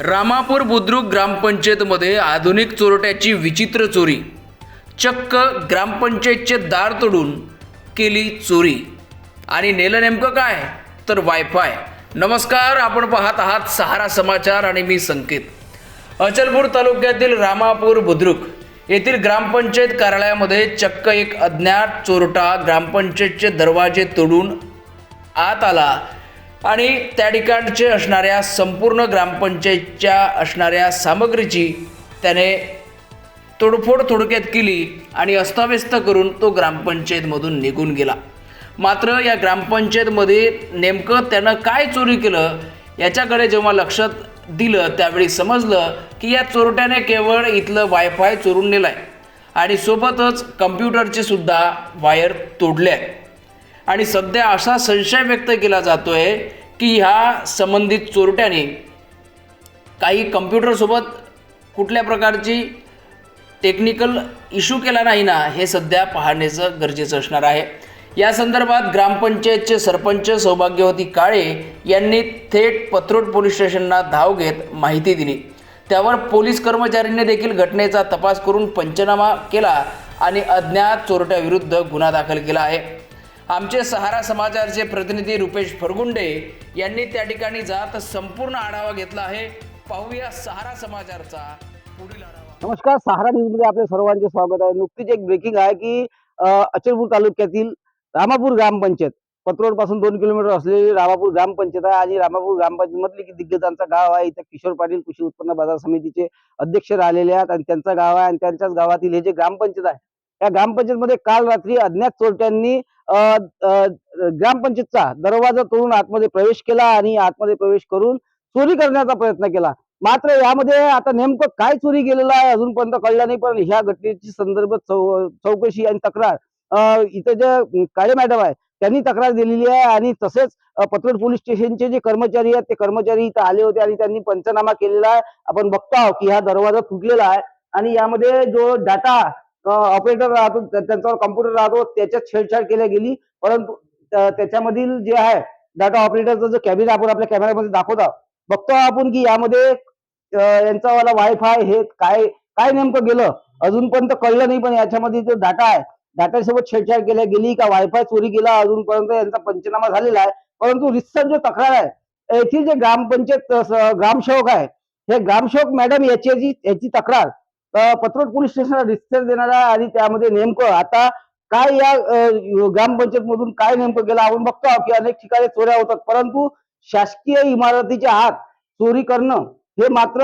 रामापूर बुद्रुक ग्रामपंचायतमध्ये आधुनिक चोरट्याची विचित्र चोरी. चक्क ग्रामपंचायतचे दार तोडून केली चोरी. आणि नेलं नेमकं काय? तर वायफाय. नमस्कार आपण पाहत आहात सहारा समाचार आणि मी संकेत. अचलपूर तालुक्यातील रामापूर बुद्रुक येथील ग्रामपंचायत कार्यालयामध्ये चक्क एक अज्ञात चोरटा ग्रामपंचायतचे दरवाजे तोडून आत आला. आणि त्या ठिकाणचे असणाऱ्या संपूर्ण ग्रामपंचायतच्या असणाऱ्या सामग्रीची त्याने तोडफोड थोडक्यात केली आणि अस्ताव्यस्त करून तो ग्रामपंचायतमधून निघून गेला. मात्र या ग्रामपंचायतमध्ये नेमकं त्यानं काय चोरी केलं याच्याकडे जेव्हा लक्षात दिलं त्यावेळी समजलं की या चोरट्याने केवळ इथलं वायफाय चोरून नेलं आहे आणि सोबतच कम्प्युटरचे सुद्धा वायर तोडले आहे आणि सध्या असा संशय व्यक्त केला जातोय की ह्या संबंधित चोरट्याने काही कम्प्युटरसोबत कुठल्या प्रकारची टेक्निकल इश्यू केला नाही ना हे सध्या पाहण्याचं गरजेचं असणार आहे. या संदर्भात ग्रामपंचायतचे सरपंच सौभाग्यवती काळे यांनी थेट पत्रोड पोलीस स्टेशनला धाव घेत माहिती दिली. त्यावर पोलीस कर्मचाऱ्यांनी देखील घटनेचा तपास करून पंचनामा केला आणि अज्ञात चोरट्याविरुद्ध गुन्हा दाखल केला आहे. आमचे सहारा समाचारचे प्रतिनिधी रुपेश फरगुंडे यांनी त्या ठिकाणी जात संपूर्ण आढावा घेतला आहे. पाहूया सहारा समाचारचा पुढील आढावा. नमस्कार सहारा न्यूजमध्ये आपले सर्वांचे स्वागत आहे. नुकतीच एक ब्रेकिंग आहे की अचलपूर तालुक्यातील रामापूर ग्रामपंचायत पत्रोडपासून दोन किलोमीटर असलेली रामापूर ग्रामपंचायत आहे आणि रामापूर ग्रामपंचायत मधली की दिग्गजांचा गाव आहे इथं किशोर पाटील कृषी उत्पन्न बाजार समितीचे अध्यक्ष राहिलेले आहेत आणि त्यांचा गाव आहे आणि त्यांच्याच गावातील हे जे ग्रामपंचायत आहे या ग्रामपंचायत मध्ये काल रात्री अज्ञात चोरट्यांनी ग्रामपंचायतचा दरवाजा तोडून आतमध्ये प्रवेश केला आणि आतमध्ये प्रवेश करून चोरी करण्याचा प्रयत्न केला. मात्र यामध्ये आता नेमकं काय चोरी केलेलं आहे अजूनपर्यंत कळलं नाही पण ह्या घटनेची संदर्भ चौ चौकशी आणि तक्रार इथे इथं जे काळे मॅडम आहे त्यांनी तक्रार दिलेली आहे आणि तसेच अं, पोलीस स्टेशनचे जे कर्मचारी आहेत ते कर्मचारी इथं आले होते आणि त्यांनी पंचनामा केलेला आहे. आपण बघतो आहोत की हा दरवाजा तुटलेला आहे आणि यामध्ये जो डाटा ऑपरेटर राहतो त्यांच्यावर कम्प्युटर राहतो त्याच्यात छेडछाड केल्या गेली. परंतु त्याच्यामधील जे आहे डाटा ऑपरेटरचा जो कॅबिन आपण आपल्या कॅमेऱ्यामध्ये दाखवता. बघतो आपण की यामध्ये यांचावाला यांचा वाला वायफाय हे काय काय नेमकं गेलं? अजूनपर्यंत कळलं नाही पण याच्यामध्ये जो डाटा आहे डाटासोबत छेडछाड केल्या गेली का? वायफाय चोरी केला अजूनपर्यंत यांचा पंचनामा झालेला आहे. परंतु रिसर्च जो तक्रार आहे येथील जे ग्रामपंचायत ग्रामसेवक आहे हे ग्रामसेवक मॅडम याची याची तक्रार पत्रोट पोलीस स्टेशनला डिस्चार्ज देणारा आणि त्यामध्ये नेमकं आता काय या ग्रामपंचायत मधून काय नेमकं गेलं आपण बघतो की अनेक ठिकाणी चोऱ्या होतात. परंतु शासकीय इमारतीच्या आत चोरी करणं हे मात्र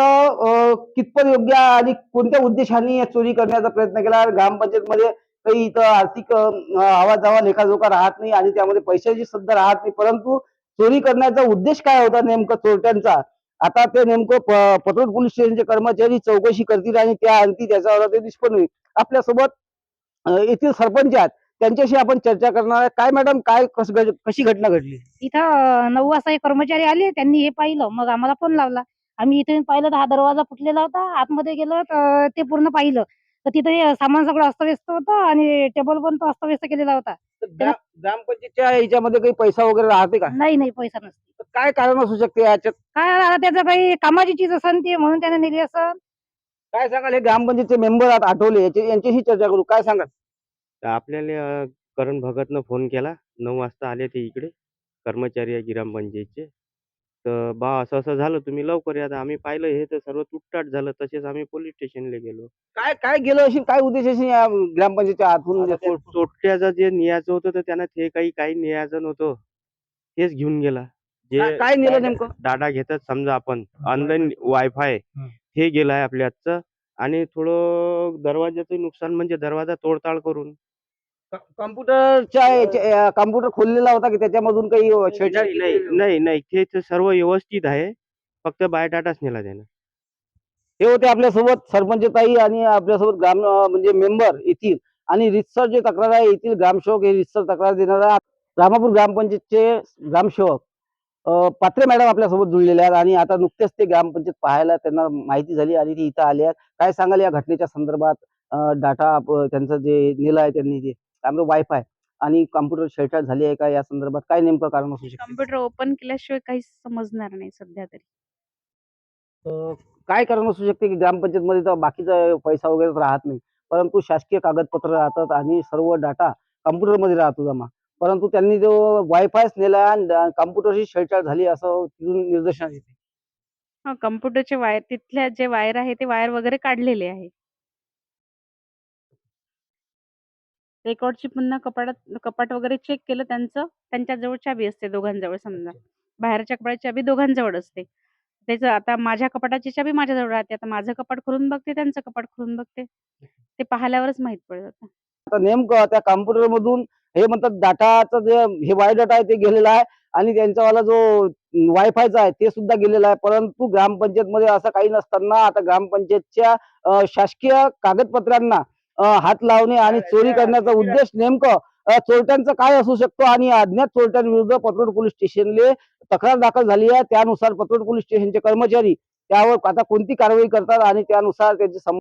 कितपत योग्य आणि कोणत्या उद्देशाने या चोरी करण्याचा प्रयत्न केला? ग्रामपंचायत मध्ये काही इथं आर्थिक आवाज जावा लेखाजोखा राहत नाही आणि त्यामध्ये पैशाची सुद्धा राहत नाही. परंतु चोरी करण्याचा उद्देश काय होता नेमकं चोरट्यांचा? आता ते नेमकं प- पोलीस स्टेशनचे कर्मचारी चौकशी करतील आणि त्या अंती त्याच्यावर ते निष्पन्न होईल. आपल्यासोबत येथील सरपंच आहेत. त्यांच्याशी आपण चर्चा करणार आहे. काय मॅडम काय कस कशी घटना घडली? इथं नऊ वाजता हे कर्मचारी आले. त्यांनी हे पाहिलं. मग आम्हाला फोन लावला. आम्ही इथे पाहिलं तर हा दरवाजा फुटलेला होता. आतमध्ये गेलो तर ते पूर्ण पाहिलं. तर तिथे सामान सगळं अस्तव्यस्त होतं आणि टेबल पण तो अस्तव्यस्त केलेला होता. तर ग्रा- ग्रामपंचायतच्या याच्यामध्ये काही पैसा वगैरे राहते का? नाही नाही पैसा नसते. तर काय कारण असू शकते याच्यात? काय आता त्याचं काही कामाची चीज असन ती म्हणून त्याने नेली असं काय सांगाल? हे ग्रामपंचायतचे मेंबर आहेत आठवले याचे यांच्याशी चर्चा करू. काय सांगाल? तर आपल्याला अ, करण भगतनं फोन केला. नऊ वाजता आले ते इकडे. कर्मचारी आहे ग्रामपंचायतचे. तर बा असं असं झालं तुम्ही लवकर या. तर आम्ही पाहिलं हे तर सर्व तुटताट झालं. तसेच आम्ही पोलीस स्टेशनला गेलो. काय काय गेलं असेल काय उद्देश असेल या ग्रामपंचायतच्या आतून आता जे न्यायचं होतं तर त्यानं ते काही काही न्यायचं नव्हतं. तेच घेऊन गेला. जे काय- काय नेलं नेमकं? डाटा घेतात समजा आपण. ऑनलाईन वायफाय हं. हे गेलं आहे आपल्या हातचं. आणि थोडं दरवाजाचं नुकसान म्हणजे दरवाजा तोडताड करून. कम्प्युटरच्या कम्प्युटर खोललेला होता की त्याच्यामधून काही छेडछाड नाही नाही? नाही ते सर्व व्यवस्थित आहे. फक्त बायोडाटाच नेला त्यानं. हे होते आपल्यासोबत सरपंच ताई आणि आपल्यासोबत ग्राम म्हणजे मेंबर येथील आणि रितसर जे तक्रार आहे येथील ग्रामसेवक हे रितसर तक्रार देणारा रामापूर ग्रामपंचायतचे ग्रामसेवक पात्रे मॅडम आपल्यासोबत जुळलेले आहेत आणि आता नुकतेच ते ग्रामपंचायत पाहायला त्यांना माहिती झाली आणि ते इथं आले आहेत. काय सांगाल या घटनेच्या संदर्भात? डाटा त्यांचं जे नेलं आहे त्यांनी जे त्यामुळे वायफाय आणि कम्प्युटर छेडछाड झाली आहे का या संदर्भात काय नेमकं कारण असू शकते? कम्प्युटर ओपन केल्याशिवाय काहीच समजणार नाही सध्या तरी. अं, काय कारण असू शकते की ग्रामपंचायतमध्ये तर बाकीचा पैसा वगैरे तर राहत नाही. परंतु शासकीय कागदपत्र राहतात आणि सर्व डाटा कम्प्युटरमध्ये राहतो जमा. परंतु त्यांनी जो वायफायच नेला आणि कम्प्युटरची छेडछाड झाली असं तिथून निदर्शनास येते हां, कॉम्प्युटरचे वायर तिथल्या जे वायर आहे ते वायर वगैरे काढलेले आहे. रेकॉर्डची पुन्हा कपाटात कपाट वगैरे चेक केलं त्यांचं, त्यांच्याजवळ चावी असते दोघांजवळ समजा. बाहेरच्या कपाटाची चावी दोघांजवळ असते. त्याचं आता माझ्या कपाटाची चावी माझ्याजवळ राहते. आता माझं कपाट खोलून बघते, त्यांचं कपाट खोलून बघते. ते पाहिल्यावरच माहीत पडतं. आता नेमकं त्या कम्प्युटर मधून हे म्हणतात डाटाचं जे हे वाय डाटा आहे ते गेलेला आहे आणि त्यांचावाला जो वायफायचा आहे ते सुद्धा गेलेला आहे परंतु ग्रामपंचायतमध्ये असं काही नसताना आता ग्रामपंचायतच्या शासकीय कागदपत्रांना हात लावणे आणि चोरी करण्याचा उद्देश नेमकं चोरट्यांचं काय असू शकतो आणि अज्ञात चोरट्यांविरुद्ध पतलोड पोलीस स्टेशनले तक्रार दाखल झाली आहे. त्यानुसार पतलोड पोलीस स्टेशनचे कर्मचारी त्यावर आता कोणती कारवाई करतात आणि त्यानुसार त्याची सम